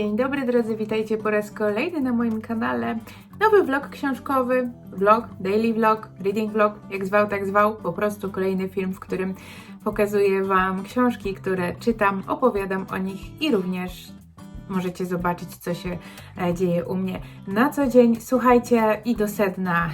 Dzień dobry drodzy, witajcie po raz kolejny na moim kanale. Nowy vlog książkowy, vlog, daily vlog, reading vlog, jak zwał, tak zwał. Po prostu kolejny film, w którym pokazuję Wam książki, które czytam, opowiadam o nich i również możecie zobaczyć, co się e, dzieje u mnie na co dzień. Słuchajcie, i do sedna.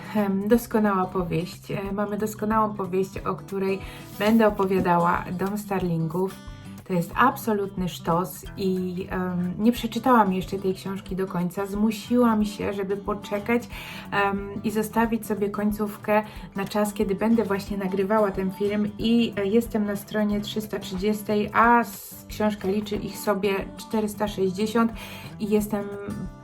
Doskonała powieść. E, Mamy doskonałą powieść, o której będę opowiadała. Dom Starlingów. To jest absolutny sztos i em, nie przeczytałam jeszcze tej książki do końca. Zmusiłam się, żeby poczekać em, i zostawić sobie końcówkę na czas, kiedy będę właśnie nagrywała ten film i e, jestem na stronie 330, a książka liczy ich sobie 460 i jestem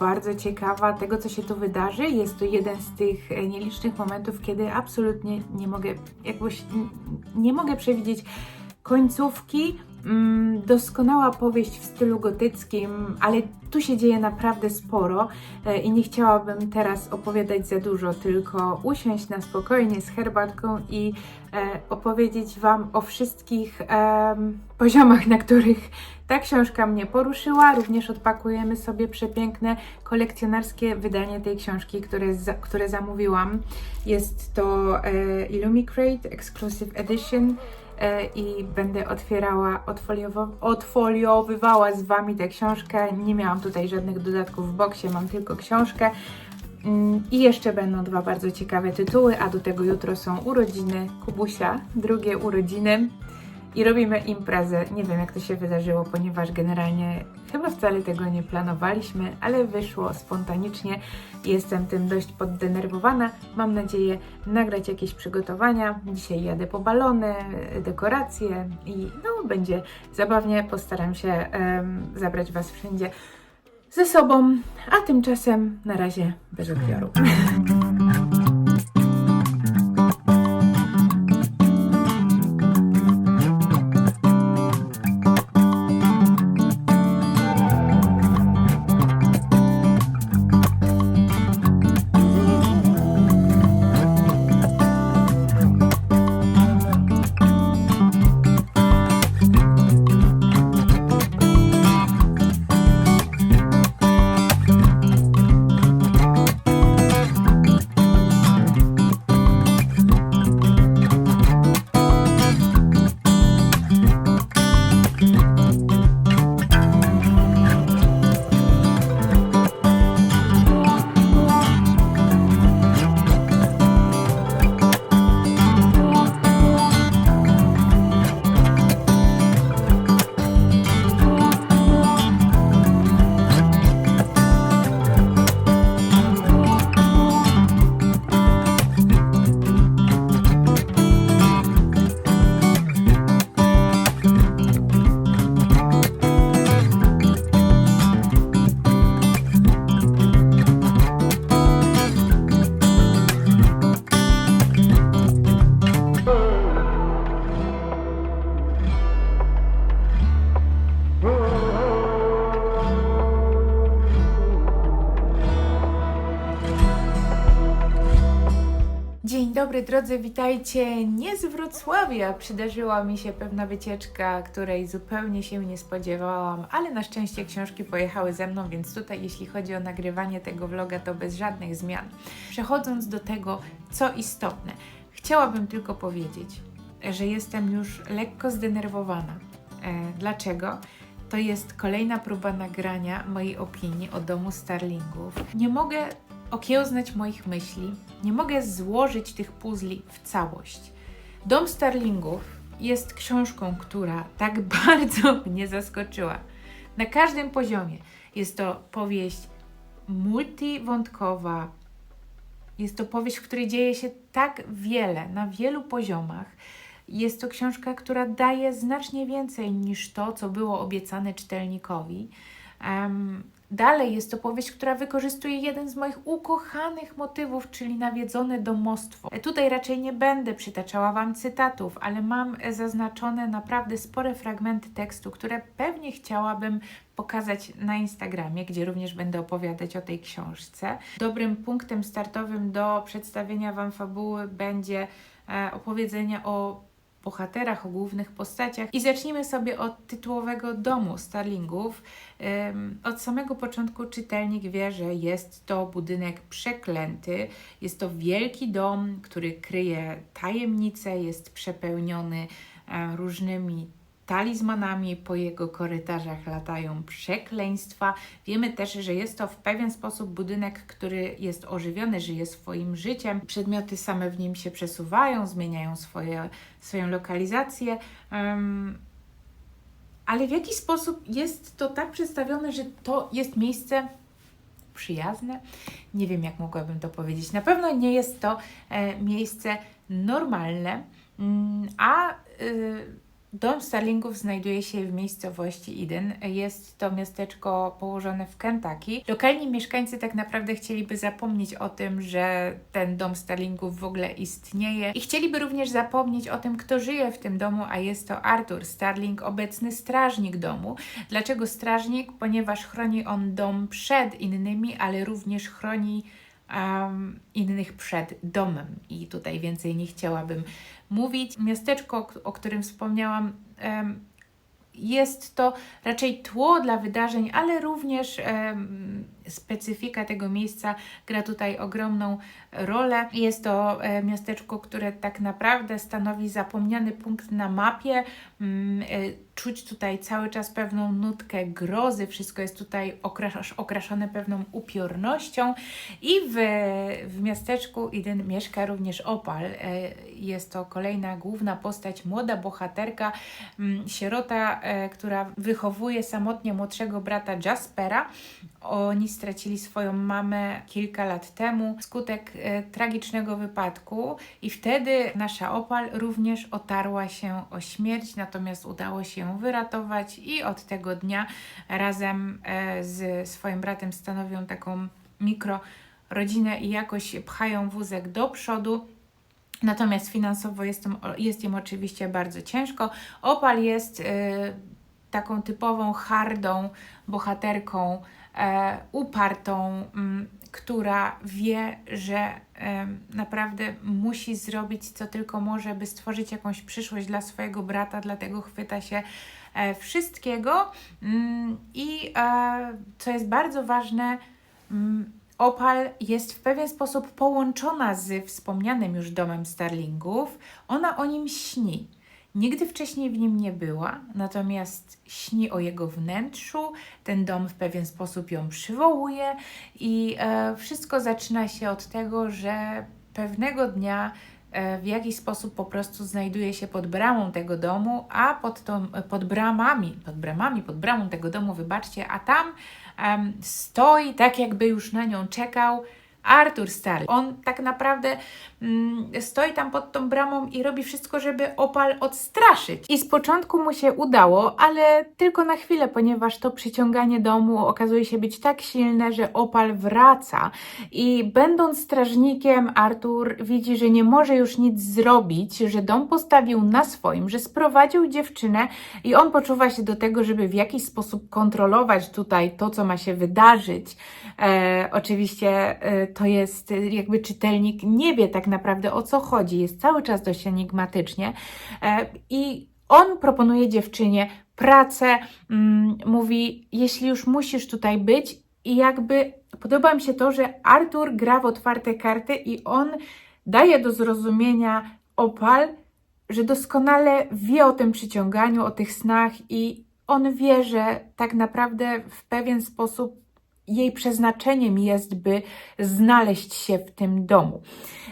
bardzo ciekawa tego, co się tu wydarzy. Jest to jeden z tych e, nielicznych momentów, kiedy absolutnie nie mogę, jakoś nie mogę przewidzieć końcówki. Mm, doskonała powieść w stylu gotyckim, ale tu się dzieje naprawdę sporo e, i nie chciałabym teraz opowiadać za dużo, tylko usiąść na spokojnie z herbatką i e, opowiedzieć Wam o wszystkich poziomach, na których ta książka mnie poruszyła. Również odpakujemy sobie przepiękne kolekcjonerskie wydanie tej książki, które, za, które zamówiłam. Jest to e, Illumicrate Exclusive Edition i będę otwierała, odfoliowywała z Wami tę książkę. Nie miałam tutaj żadnych dodatków w boksie, mam tylko książkę. Mm, I jeszcze będą dwa bardzo ciekawe tytuły, a do tego jutro są urodziny Kubusia, drugie urodziny. I robimy imprezę. Nie wiem, jak to się wydarzyło, ponieważ generalnie chyba wcale tego nie planowaliśmy, ale wyszło spontanicznie. Jestem tym dość poddenerwowana. Mam nadzieję nagrać jakieś przygotowania. Dzisiaj jadę po balony, dekoracje i no, będzie zabawnie. Postaram się em, zabrać Was wszędzie ze sobą, a tymczasem na razie bez odbioru. dobry drodzy, witajcie nie z Wrocławia. Przydarzyła mi się pewna wycieczka, której zupełnie się nie spodziewałam, ale na szczęście książki pojechały ze mną, więc tutaj jeśli chodzi o nagrywanie tego vloga, to bez żadnych zmian. Przechodząc do tego, co istotne, chciałabym tylko powiedzieć, że jestem już lekko zdenerwowana. E, dlaczego? To jest kolejna próba nagrania mojej opinii o domu Starlingów. Nie mogę okiełznać moich myśli, nie mogę złożyć tych puzli w całość. Dom Starlingów jest książką, która tak bardzo mnie zaskoczyła. Na każdym poziomie. Jest to powieść multiwątkowa, jest to powieść, w której dzieje się tak wiele, na wielu poziomach. Jest to książka, która daje znacznie więcej niż to, co było obiecane czytelnikowi. Em, dalej jest to powieść, która wykorzystuje jeden z moich ukochanych motywów, czyli nawiedzone domostwo. E, Tutaj raczej nie będę przytaczała Wam cytatów, ale mam e, zaznaczone naprawdę spore fragmenty tekstu, które pewnie chciałabym pokazać na Instagramie, gdzie również będę opowiadać o tej książce. Dobrym punktem startowym do przedstawienia Wam fabuły będzie e, opowiedzenie o bohaterach, o głównych postaciach. I zacznijmy sobie od tytułowego domu Starlingów. Od samego początku czytelnik wie, że jest to budynek przeklęty. Jest to wielki dom, który kryje tajemnice, jest przepełniony e, różnymi talizmanami, po jego korytarzach latają przekleństwa. Wiemy też, że jest to w pewien sposób budynek, który jest ożywiony, żyje swoim życiem. Przedmioty same w nim się przesuwają, zmieniają swoje, swoją lokalizację. Em, ale w jaki sposób jest to tak przedstawione, że to jest miejsce przyjazne? Nie wiem, jak mogłabym to powiedzieć. Na pewno nie jest to e, miejsce normalne, mm, a y, Dom Starlingów znajduje się w miejscowości Eden. Jest to miasteczko położone w Kentucky. Lokalni mieszkańcy tak naprawdę chcieliby zapomnieć o tym, że ten dom Starlingów w ogóle istnieje i chcieliby również zapomnieć o tym, kto żyje w tym domu, a jest to Arthur Starling, obecny strażnik domu. Dlaczego strażnik? Ponieważ chroni on dom przed innymi, ale również chroni um, innych przed domem. I tutaj więcej nie chciałabym mówić. Miasteczko, o- którym wspomniałam, em, jest to raczej tło dla wydarzeń, ale również em, specyfika tego miejsca gra tutaj ogromną rolę. Jest to e, miasteczko, które tak naprawdę stanowi zapomniany punkt na mapie. Mm, e, Czuć tutaj cały czas pewną nutkę grozy, wszystko jest tutaj okrasz, okraszone pewną upiornością i w, w miasteczku Eden mieszka również Opal. E, Jest to kolejna główna postać, młoda bohaterka, mm, sierota, e, która wychowuje samotnie młodszego brata Jaspera. Oni stracili swoją mamę kilka lat temu wskutek e, tragicznego wypadku i wtedy nasza Opal również otarła się o śmierć, natomiast udało się ją wyratować i od tego dnia razem e, z swoim bratem stanowią taką mikro rodzinę i jakoś pchają wózek do przodu. Natomiast finansowo jest jest im oczywiście bardzo ciężko. Opal jest e, taką typową hardą bohaterką, e, upartą, mm, która wie, że naprawdę musi zrobić co tylko może, by stworzyć jakąś przyszłość dla swojego brata, dlatego chwyta się e, wszystkiego. Mm, I e, co jest bardzo ważne, mm, Opal jest w pewien sposób połączona z wspomnianym już domem Starlingów. Ona o nim śni. Nigdy wcześniej w nim nie była, natomiast śni o jego wnętrzu. Ten dom w pewien sposób ją przywołuje, i e, wszystko zaczyna się od tego, że pewnego dnia e, w jakiś sposób po prostu znajduje się pod bramą tego domu, a pod, tą, pod bramami, pod bramami, pod bramą tego domu, wybaczcie, a tam em, stoi tak, jakby już na nią czekał Arthur Starling. On tak naprawdę mm, stoi tam pod tą bramą i robi wszystko, żeby opal odstraszyć. I z początku mu się udało, ale tylko na chwilę, ponieważ to przyciąganie domu okazuje się być tak silne, że opal wraca. I będąc strażnikiem, Arthur widzi, że nie może już nic zrobić, że dom postawił na swoim, że sprowadził dziewczynę i on poczuwa się do tego, żeby w jakiś sposób kontrolować tutaj to, co ma się wydarzyć. E, oczywiście e, to jest e, jakby czytelnik nie wie tak naprawdę o co chodzi, jest cały czas dość enigmatycznie e, i on proponuje dziewczynie pracę, mm, mówi, jeśli już musisz tutaj być i jakby podoba mi się to, że Arthur gra w otwarte karty i on daje do zrozumienia Opal, że doskonale wie o tym przyciąganiu, o tych snach i on wie, że tak naprawdę w pewien sposób jej przeznaczeniem jest, by znaleźć się w tym domu.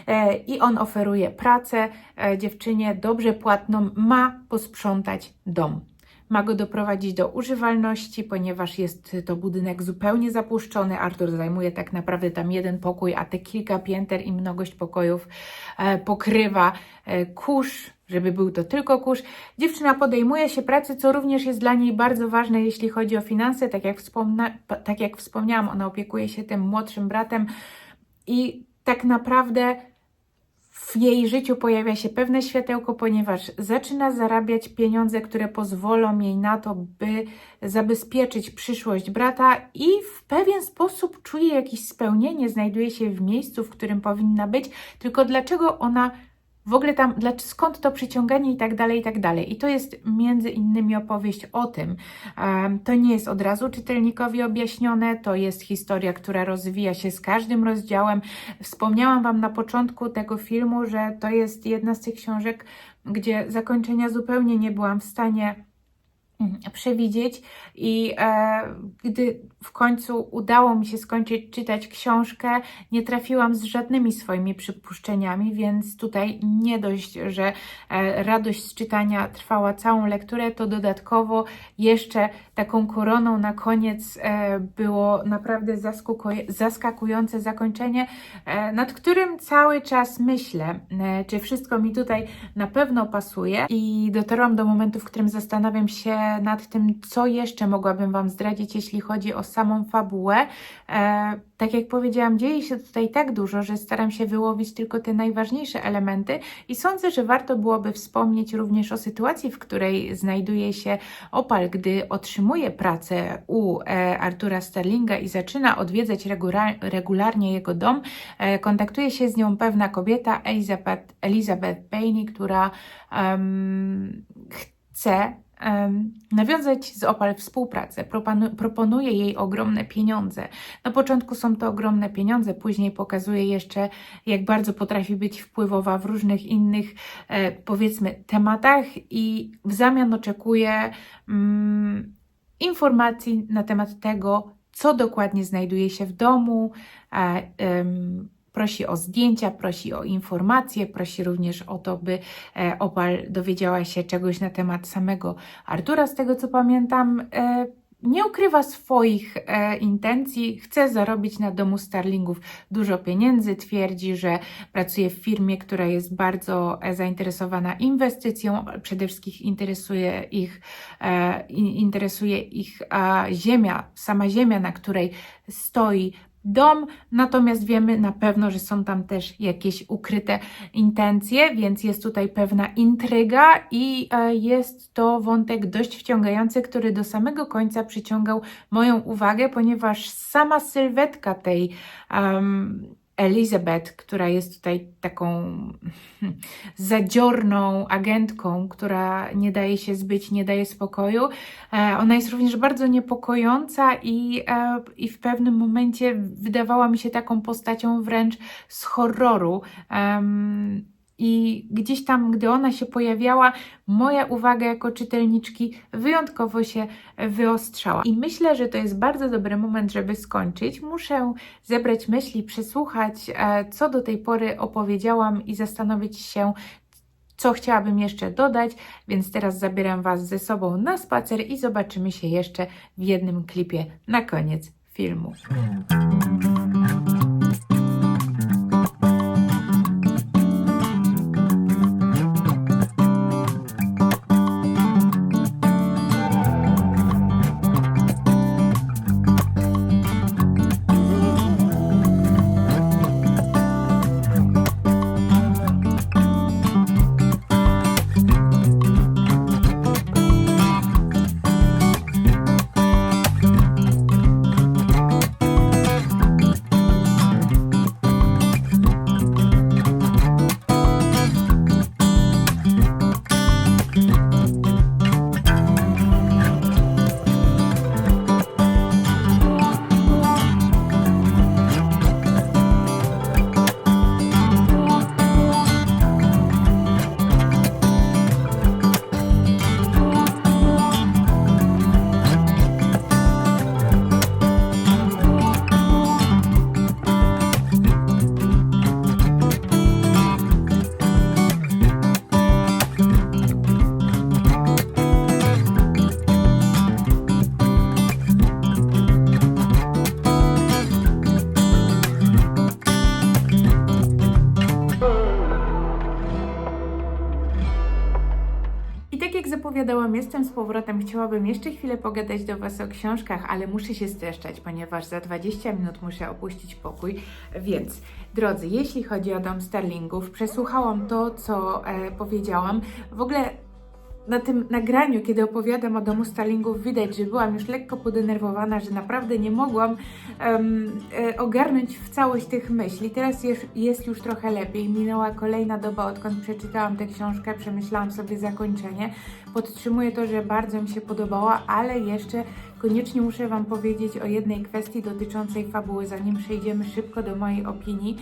E, I on oferuje pracę e, dziewczynie dobrze płatną, ma posprzątać dom. Ma go doprowadzić do używalności, ponieważ jest to budynek zupełnie zapuszczony. Artur zajmuje tak naprawdę tam jeden pokój, a te kilka pięter i mnogość pokojów e, pokrywa kurz, żeby był to tylko kurz. Dziewczyna podejmuje się pracy, co również jest dla niej bardzo ważne, jeśli chodzi o finanse. Tak jak, wspomna- tak jak wspomniałam, ona opiekuje się tym młodszym bratem i tak naprawdę w jej życiu pojawia się pewne światełko, ponieważ zaczyna zarabiać pieniądze, które pozwolą jej na to, by zabezpieczyć przyszłość brata i w pewien sposób czuje jakieś spełnienie, znajduje się w miejscu, w którym powinna być. Tylko dlaczego ona w ogóle tam, skąd to przyciąganie i tak dalej, i tak dalej. I to jest między innymi opowieść o tym. To nie jest od razu czytelnikowi objaśnione, to jest historia, która rozwija się z każdym rozdziałem. Wspomniałam Wam na początku tego filmu, że to jest jedna z tych książek, gdzie zakończenia zupełnie nie byłam w stanie mm, przewidzieć i e, gdy w końcu udało mi się skończyć czytać książkę, nie trafiłam z żadnymi swoimi przypuszczeniami, więc tutaj nie dość, że e, radość z czytania trwała całą lekturę, to dodatkowo jeszcze taką koroną na koniec e, było naprawdę zaskakujące zakończenie, e, nad którym cały czas myślę, czy wszystko mi tutaj na pewno pasuje? I dotarłam do momentu, w którym zastanawiam się nad tym, co jeszcze mogłabym Wam zdradzić, jeśli chodzi o samą fabułę. E, tak jak powiedziałam, dzieje się tutaj tak dużo, że staram się wyłowić tylko te najważniejsze elementy i sądzę, że warto byłoby wspomnieć również o sytuacji, w której znajduje się Opal, gdy otrzymuje pracę u e, Artura Sterlinga i zaczyna odwiedzać regularnie jego dom. E, kontaktuje się z nią pewna kobieta, Elizabeth, Elizabeth Payne, która um, chce nawiązać z Opal współpracę. Proponuje jej ogromne pieniądze. Na początku są to ogromne pieniądze, później pokazuje jeszcze, jak bardzo potrafi być wpływowa w różnych innych, e, powiedzmy, tematach i w zamian oczekuje mm, informacji na temat tego, co dokładnie znajduje się w domu, a, prosi o zdjęcia, prosi o informacje, prosi również o to, by e, Opal dowiedziała się czegoś na temat samego Artura. Z tego co pamiętam, e, nie ukrywa swoich e, intencji, chce zarobić na domu Starlingów dużo pieniędzy, twierdzi, że pracuje w firmie, która jest bardzo e, zainteresowana inwestycją, przede wszystkim interesuje ich, e, interesuje ich ziemia, sama ziemia, na której stoi dom, natomiast wiemy na pewno, że są tam też jakieś ukryte intencje, więc jest tutaj pewna intryga i e, jest to wątek dość wciągający, który do samego końca przyciągał moją uwagę, ponieważ sama sylwetka tej um, Elizabeth, która jest tutaj taką zadziorną agentką, która nie daje się zbyć, nie daje spokoju. E, ona jest również bardzo niepokojąca i, e, i w pewnym momencie wydawała mi się taką postacią wręcz z horroru. I gdzieś tam, gdy ona się pojawiała, moja uwaga jako czytelniczki wyjątkowo się wyostrzała. I myślę, że to jest bardzo dobry moment, żeby skończyć. Muszę zebrać myśli, przesłuchać, e, co do tej pory opowiedziałam i zastanowić się, co chciałabym jeszcze dodać, więc teraz zabieram Was ze sobą na spacer i zobaczymy się jeszcze w jednym klipie na koniec filmu. Jestem z powrotem. Chciałabym jeszcze chwilę pogadać do Was o książkach, ale muszę się streszczać, ponieważ za 20 minut muszę opuścić pokój. Więc, drodzy, jeśli chodzi o Dom Sterlingów, przesłuchałam to, co e, powiedziałam. W ogóle na tym nagraniu, kiedy opowiadam o domu Starlingów, widać, że byłam już lekko podenerwowana, że naprawdę nie mogłam e, ogarnąć w całość tych myśli. Teraz jest, jest już trochę lepiej. Minęła kolejna doba, odkąd przeczytałam tę książkę, przemyślałam sobie zakończenie. Podtrzymuję to, że bardzo mi się podobała, ale jeszcze koniecznie muszę Wam powiedzieć o jednej kwestii dotyczącej fabuły, zanim przejdziemy szybko do mojej opinii.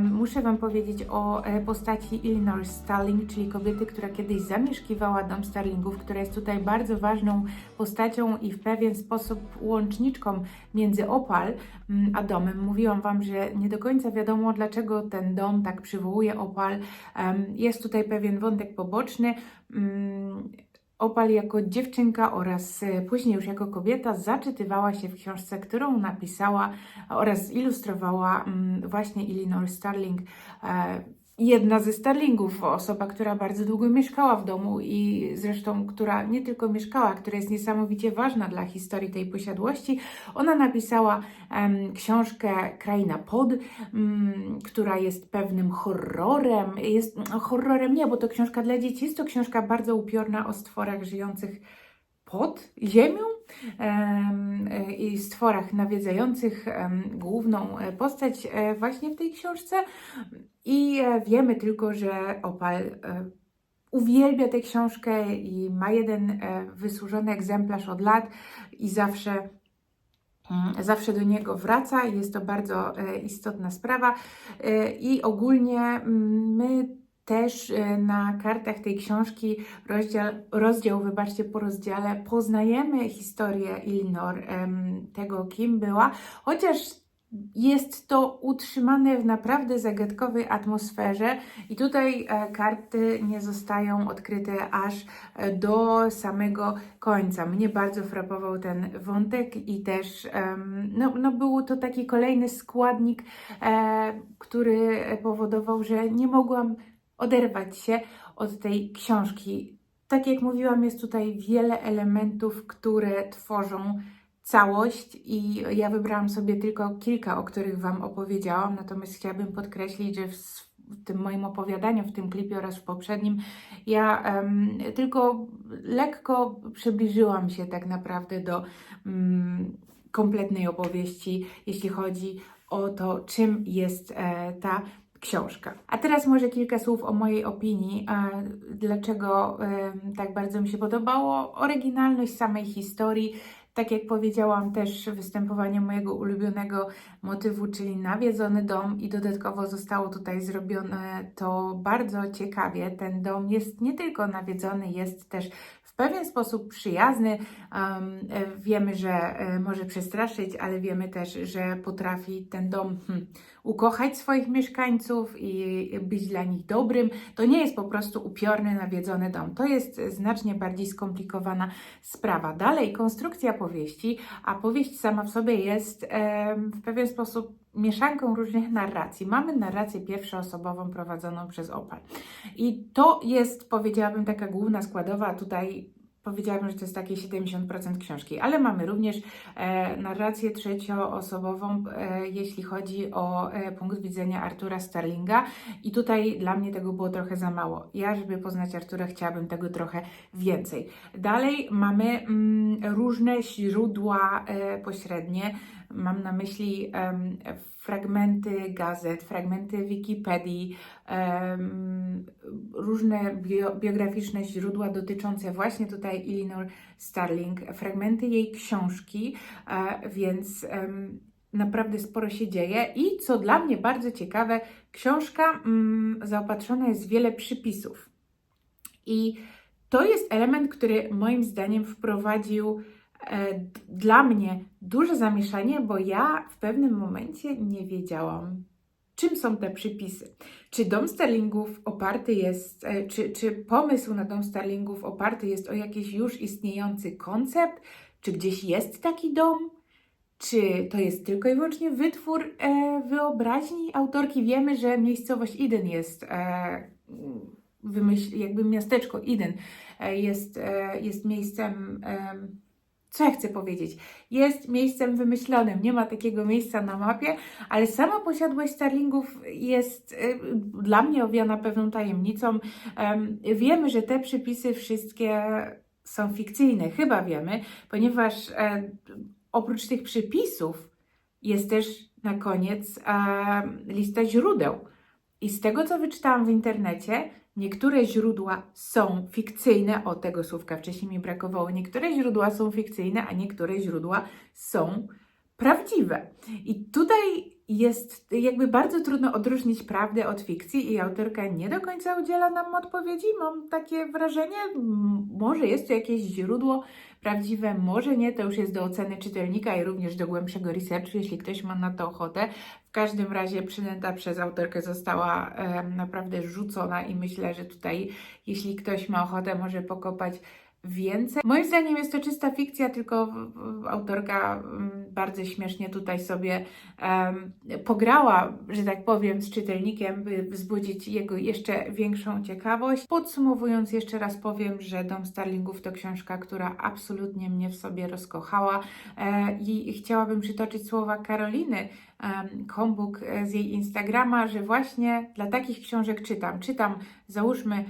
Muszę Wam powiedzieć o e, postaci Eleanor Starling, czyli kobiety, która kiedyś zamieszkiwała dom Starlingów, która jest tutaj bardzo ważną postacią i w pewien sposób łączniczką między Opal mm, a domem. Mówiłam Wam, że nie do końca wiadomo, dlaczego ten dom tak przywołuje Opal. Jest tutaj pewien wątek poboczny. Opal jako dziewczynka oraz e, później już jako kobieta zaczytywała się w książce, którą napisała oraz zilustrowała mm, właśnie Eleanor Starling. Jedna ze Starlingów, osoba, która bardzo długo mieszkała w domu i zresztą, która nie tylko mieszkała, która jest niesamowicie ważna dla historii tej posiadłości. Ona napisała em, książkę Kraina Pod, mm, która jest pewnym horrorem. Jest no, horrorem nie, bo to książka dla dzieci. Jest to książka bardzo upiorna o stworach żyjących pod ziemią em, i stworach nawiedzających główną e, postać e, właśnie w tej książce. I e, wiemy tylko, że Opal e, uwielbia tę książkę i ma jeden e, wysłużony egzemplarz od lat i zawsze mm, Zawsze do niego wraca, jest to bardzo istotna sprawa. I ogólnie mm, my też na kartach tej książki, rozdział, rozdział wybaczcie, po rozdziale, poznajemy historię Elinor, em, tego kim była, chociaż jest to utrzymane w naprawdę zagadkowej atmosferze i tutaj e, karty nie zostają odkryte aż e, do samego końca. Mnie bardzo frapował ten wątek i też no, no był to taki kolejny składnik, e, który powodował, że nie mogłam oderwać się od tej książki. Tak jak mówiłam, jest tutaj wiele elementów, które tworzą całość i ja wybrałam sobie tylko kilka, o których Wam opowiedziałam, natomiast chciałabym podkreślić, że w, w tym moim opowiadaniu, w tym klipie oraz w poprzednim, ja em, tylko lekko przybliżyłam się tak naprawdę do mm, kompletnej opowieści, jeśli chodzi o to, czym jest e, ta książka. A teraz może kilka słów o mojej opinii, dlaczego tak bardzo mi się podobało. Oryginalność samej historii, tak jak powiedziałam, też występowanie mojego ulubionego motywu, czyli nawiedzony dom i dodatkowo zostało tutaj zrobione to bardzo ciekawie. Ten dom jest nie tylko nawiedzony, jest też w pewien sposób przyjazny. Um, wiemy, że e, może przestraszyć, ale wiemy też, że potrafi ten dom hmm, ukochać swoich mieszkańców i być dla nich dobrym. To nie jest po prostu upiorny, nawiedzony dom. To jest znacznie bardziej skomplikowana sprawa. Dalej, konstrukcja powieści, a powieść sama w sobie jest em, w pewien sposób mieszanką różnych narracji. Mamy narrację pierwszoosobową prowadzoną przez Opal. I to jest, powiedziałabym, taka główna składowa tutaj. Powiedziałabym, że to jest takie 70% książki, ale mamy również e, narrację trzecioosobową, e, jeśli chodzi o e, punkt widzenia Artura Starlinga. I tutaj dla mnie tego było trochę za mało. Ja, żeby poznać Artura, chciałabym tego trochę więcej. Dalej mamy mm, różne źródła e, pośrednie. Mam na myśli em, fragmenty gazet, fragmenty Wikipedii, em, różne bio, biograficzne źródła dotyczące właśnie tutaj Elinor Starling, fragmenty jej książki, e, więc em, naprawdę sporo się dzieje. I co dla mnie bardzo ciekawe, książka mm, zaopatrzona jest w wiele przypisów. I to jest element, który moim zdaniem wprowadził dla mnie duże zamieszanie, bo ja w pewnym momencie nie wiedziałam, czym są te przypisy. Czy dom Sterlingów oparty jest, e, czy, czy pomysł na dom Sterlingów oparty jest o jakiś już istniejący koncept? Czy gdzieś jest taki dom? Czy to jest tylko i wyłącznie wytwór e, wyobraźni autorki? Wiemy, że miejscowość Eden jest, e, wymyśl, jakby miasteczko Eden e, jest, e, jest miejscem. Co ja chcę powiedzieć? Jest miejscem wymyślonym, nie ma takiego miejsca na mapie, ale sama posiadłość Starlingów jest y, dla mnie owiana pewną tajemnicą. Em, wiemy, że te przypisy wszystkie są fikcyjne, chyba wiemy, ponieważ e, oprócz tych przypisów jest też na koniec e, lista źródeł. I z tego, co wyczytałam w internecie, niektóre źródła są fikcyjne. O tego słówka wcześniej mi brakowało. Niektóre źródła są fikcyjne, a niektóre źródła są prawdziwe. I tutaj jest jakby bardzo trudno odróżnić prawdę od fikcji i autorka nie do końca udziela nam odpowiedzi. Mam takie wrażenie, może jest to jakieś źródło prawdziwe, może nie, to już jest do oceny czytelnika i również do głębszego researchu, jeśli ktoś ma na to ochotę. W każdym razie przynęta przez autorkę została em, naprawdę rzucona i myślę, że tutaj, jeśli ktoś ma ochotę, może pokopać więcej. Moim zdaniem jest to czysta fikcja, tylko autorka mm, bardzo śmiesznie tutaj sobie em, pograła, że tak powiem, z czytelnikiem, by wzbudzić jego jeszcze większą ciekawość. Podsumowując, jeszcze raz powiem, że Dom Starlingów to książka, która absolutnie mnie w sobie rozkochała e, i chciałabym przytoczyć słowa Karoliny em, Kombuk e, z jej Instagrama, że właśnie dla takich książek czytam. Czytam, załóżmy,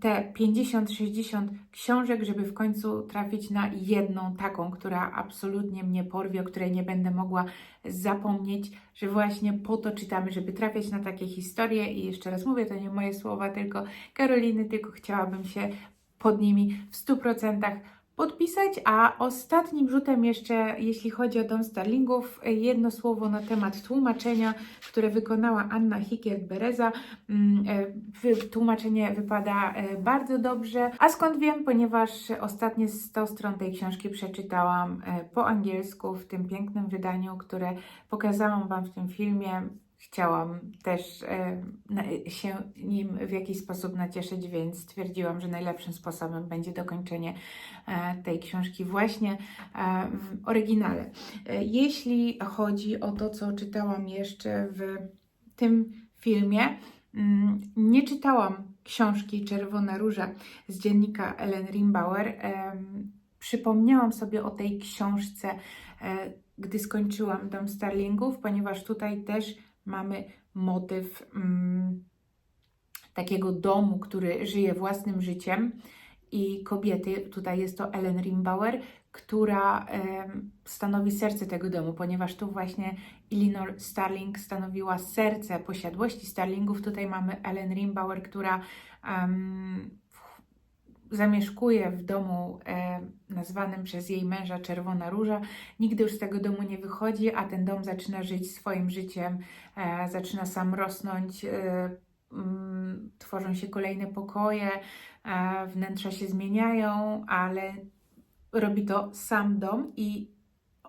te 50-60 książek, żeby w końcu trafić na jedną taką, która absolutnie mnie porwie, o której nie będę mogła zapomnieć, że właśnie po to czytamy, żeby trafiać na takie historie. I jeszcze raz mówię, to nie moje słowa, tylko Karoliny, tylko chciałabym się pod nimi w 100% podpisać, a ostatnim rzutem jeszcze, jeśli chodzi o Dom Starlingów, jedno słowo na temat tłumaczenia, które wykonała Anna Hikiert-Bereza. Mm, e, Tłumaczenie wypada e, bardzo dobrze. A skąd wiem? Ponieważ ostatnie 100 stron tej książki przeczytałam e, po angielsku w tym pięknym wydaniu, które pokazałam Wam w tym filmie. Chciałam też e, się nim w jakiś sposób nacieszyć, więc stwierdziłam, że najlepszym sposobem będzie dokończenie e, tej książki właśnie e, w oryginale. Jeśli chodzi o to, co czytałam jeszcze w tym filmie, mm, nie czytałam książki Czerwona Róża z dziennika Ellen Rimbauer. Przypomniałam sobie o tej książce, gdy skończyłam Dom Starlingów, ponieważ tutaj też mamy motyw mm, takiego domu, który żyje własnym życiem i kobiety, tutaj jest to Ellen Rimbauer, która em, stanowi serce tego domu, ponieważ tu właśnie Elinor Starling stanowiła serce posiadłości Starlingów. Tutaj mamy Ellen Rimbauer, która zamieszkuje w domu e, nazwanym przez jej męża Czerwona Róża. Nigdy już z tego domu nie wychodzi, a ten dom zaczyna żyć swoim życiem, e, zaczyna sam rosnąć. E, mm, tworzą się kolejne pokoje, e, wnętrza się zmieniają, ale robi to sam dom i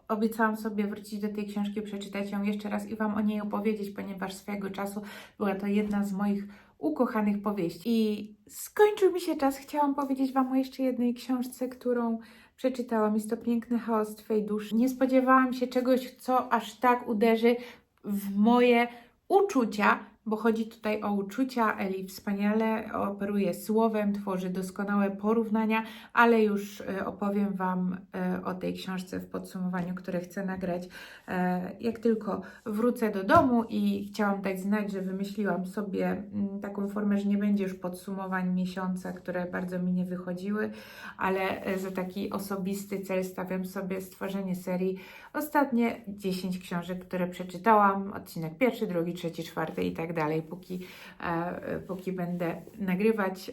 obiecałam sobie wrócić do tej książki, przeczytać ją jeszcze raz i Wam o niej opowiedzieć, ponieważ swojego czasu była to jedna z moich ukochanych powieści. I skończył mi się czas. Chciałam powiedzieć Wam o jeszcze jednej książce, którą przeczytałam. Jest to Piękny chaos Twej duszy. Nie spodziewałam się czegoś, co aż tak uderzy w moje uczucia, bo chodzi tutaj o uczucia. Eli wspaniale operuje słowem, tworzy doskonałe porównania, ale już e, opowiem Wam e, o tej książce w podsumowaniu, które chcę nagrać, e, jak tylko wrócę do domu i chciałam dać znać, że wymyśliłam sobie mm, taką formę, że nie będzie już podsumowań miesiąca, które bardzo mi nie wychodziły, ale za taki osobisty cel stawiam sobie stworzenie serii ostatnie 10 książek, które przeczytałam, odcinek pierwszy, drugi, trzeci, czwarty i tak dalej, póki, e, póki będę nagrywać.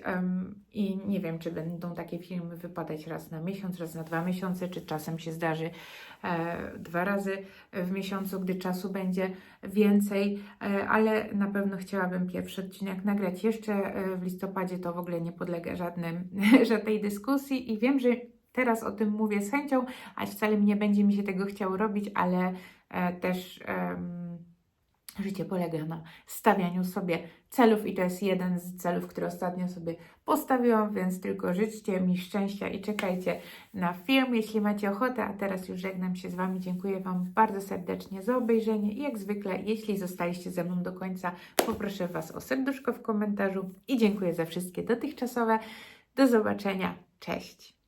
I nie wiem, czy będą takie filmy wypadać raz na miesiąc, raz na dwa miesiące, czy czasem się zdarzy e, dwa razy w miesiącu, gdy czasu będzie więcej, e, ale na pewno chciałabym pierwszy odcinek nagrać jeszcze e, w listopadzie, to w ogóle nie podlega żadnym, żadnej dyskusji i wiem, że teraz o tym mówię z chęcią, a wcale nie będzie mi się tego chciało robić, ale e, też em, życie polega na stawianiu sobie celów i to jest jeden z celów, który ostatnio sobie postawiłam, więc tylko życzcie mi szczęścia i czekajcie na film, jeśli macie ochotę, a teraz już żegnam się z Wami, dziękuję Wam bardzo serdecznie za obejrzenie i jak zwykle, jeśli zostaliście ze mną do końca, poproszę Was o serduszko w komentarzu i dziękuję za wszystkie dotychczasowe. Do zobaczenia, cześć!